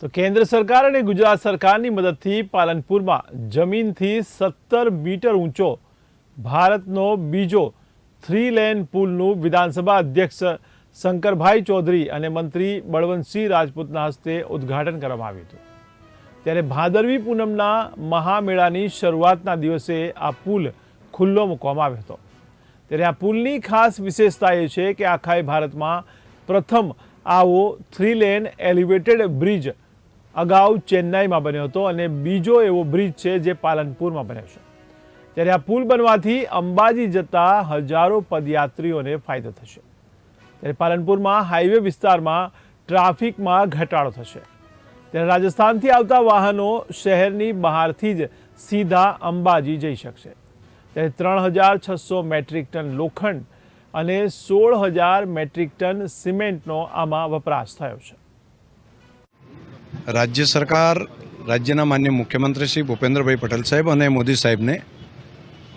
તો કેન્દ્ર સરકાર અને ગુજરાત સરકારની મદદથી પાલનપુરમાં જમીનથી સત્તર મીટર ઊંચો ભારતનો બીજો થ્રી લેન પુલનું વિધાનસભા અધ્યક્ષ શંકરભાઈ ચૌધરી અને મંત્રી બળવંતસિંહ રાજપૂતના હસ્તે ઉદ્ઘાટન કરવામાં આવ્યું હતું. ત્યારે ભાદરવી પૂનમના મહામેળાની શરૂઆતના દિવસે આ પુલ ખુલ્લો મૂકવામાં આવ્યો હતો. ત્યારે આ પુલની ખાસ વિશેષતા એ છે કે આખા ભારતમાં પ્રથમ આવો થ્રી લેન એલિવેટેડ બ્રિજ અગાઉ ચેન્નાઈમાં બન્યો હતો અને બીજો એવો બ્રિજ છે જે પાલનપુરમાં બન્યો છે. ત્યારે આ પુલ બનવાથી અંબાજી જતા હજારો પદયાત્રીઓને ફાયદો થશે. ત્યારે પાલનપુરમાં હાઈવે વિસ્તારમાં ટ્રાફિકમાં ઘટાડો થશે. ત્યારે રાજસ્થાનથી આવતા વાહનો શહેરની બહારથી જ સીધા અંબાજી જઈ શકશે. ત્યારે ત્રણ હજાર છસો મેટ્રિક ટન લોખંડ અને સોળ હજાર મેટ્રિક ટન સિમેન્ટનો આમાં વપરાશ થયો છે. રાજ્ય સરકાર, રાજ્યના માન્ય મુખ્યમંત્રી શ્રી ભૂપેન્દ્રભાઈ પટેલ સાહેબ અને મોદી સાહેબને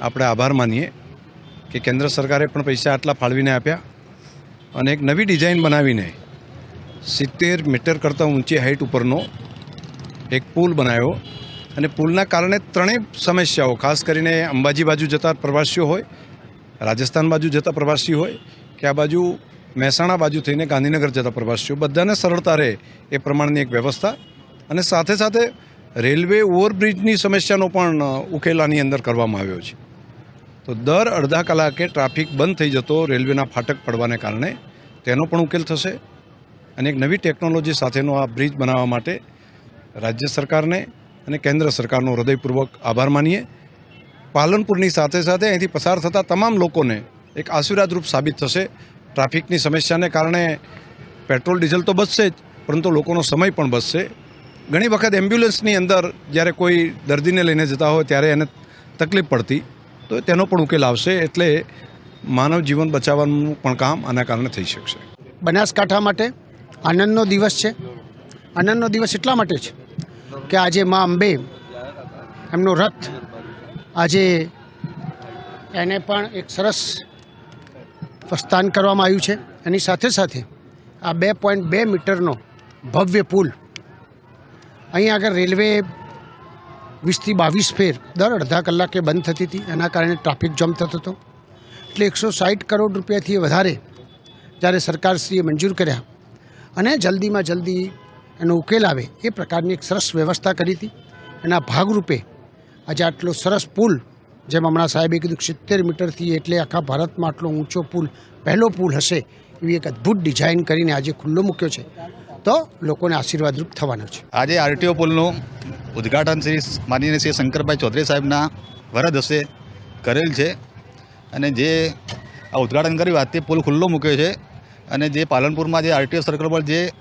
આપણે આભાર માનીએ કે કેન્દ્ર સરકારે પણ પૈસા આટલા ફાળવીને આપ્યા અને એક નવી ડિઝાઇન બનાવીને સિત્તેર મીટર કરતાં ઊંચી હાઇટ ઉપરનો એક પુલ બનાવ્યો. અને પુલના કારણે ત્રણેય સમસ્યાઓ, ખાસ કરીને અંબાજી બાજુ જતા પ્રવાસીઓ હોય, રાજસ્થાન બાજુ જતા પ્રવાસીઓ હોય, કે આ બાજુ મહેસાણા બાજુ થઈને ગાંધીનગર જતા પ્રવાસીઓ બધાને સરળતા રહે એ પ્રમાણની એક વ્યવસ્થા. અને સાથે સાથે રેલવે ઓવરબ્રિજની સમસ્યાનો પણ ઉકેલ આની અંદર કરવામાં આવ્યો છે. તો દર અડધા કલાકે ટ્રાફિક બંધ થઈ જતો રેલવેના ફાટક પડવાને કારણે તેનો પણ ઉકેલ થશે. અને એક નવી ટેકનોલોજી સાથેનો આ બ્રિજ બનાવવા માટે રાજ્ય સરકારને અને કેન્દ્ર સરકારનો હૃદયપૂર્વક આભાર માનીએ. પાલનપુરની સાથે સાથે અહીંથી પસાર થતા તમામ લોકોને એક આશીર્વાદરૂપ સાબિત થશે. ટ્રાફિકની સમસ્યાને કારણે પેટ્રોલ, ડીઝલ તો બચશે જ, પરંતુ લોકોનો સમય પણ બચશે. ઘણી વખત એમ્બ્યુલન્સની અંદર જ્યારે કોઈ દર્દીને લઈને જતા હોય ત્યારે એને તકલીફ પડતી, તો તેનો પણ ઉકેલ આવશે એટલે માનવ જીવન બચાવવાનું પણ કામ આના કારણે થઈ શકશે. બનાસકાંઠા માટે આનંદનો દિવસ છે. આનંદનો દિવસ એટલા માટે છે કે આજે મા અંબે એમનો રથ આજે એને પણ એક સરસ પ્રસ્થાન કરવામાં આવ્યું છે. એની સાથે સાથે આ બે પોઈન્ટ બે મીટરનો ભવ્ય પુલ અહીં આગળ રેલવે વીસથી બાવીસ ફેર દર અડધા કલાકે બંધ થતી હતી. એના કારણે ટ્રાફિક જામ થતો હતો. એટલે એકસો સાઠ કરોડ રૂપિયાથી વધારે જ્યારે સરકારશ્રીએ મંજૂર કર્યા અને જલ્દીમાં જલ્દી એનો ઉકેલ આવે એ પ્રકારની એક સરસ વ્યવસ્થા કરી હતી. એના ભાગરૂપે આજે આટલો સરસ પુલ જેમ હમણાં સાહેબે કીધું, સિત્તેર મીટરથી એટલે આખા ભારતમાં આટલો ઊંચો પુલ, પહેલો પુલ હશે, એવી એક અદ્ભુત ડિઝાઇન કરીને આજે ખુલ્લો મૂક્યો છે. તો લોકોને આશીર્વાદરૂપ થવાનો છે. આજે આરટીઓ પુલનું ઉદ્ઘાટન શ્રી માનીને શ્રી શંકરભાઈ ચૌધરી સાહેબના વરદ હશે કરેલ છે. અને જે આ ઉદ્ઘાટન કર્યું આજથી પુલ ખુલ્લો મૂક્યો છે. અને જે પાલનપુરમાં જે આરટીઓ સર્કલ પર જે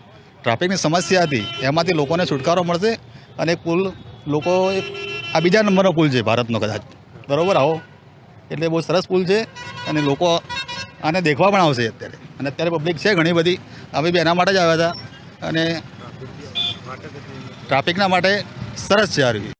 ટ્રાફિકની સમસ્યા હતી, એમાંથી લોકોને છુટકારો મળશે. અને પુલ લોકો આ બીજા નંબરનો પુલ છે ભારતનો કદાચ. બરાબર આવો. એટલે બહુ સરસ પુલ છે અને લોકો આને દેખવા પણ આવશે અત્યારે. અને અત્યારે પબ્લિક છે ઘણી બધી. અમે બી એના માટે જ આવ્યા હતા. અને ટ્રાફિકના માટે સરસ છે આ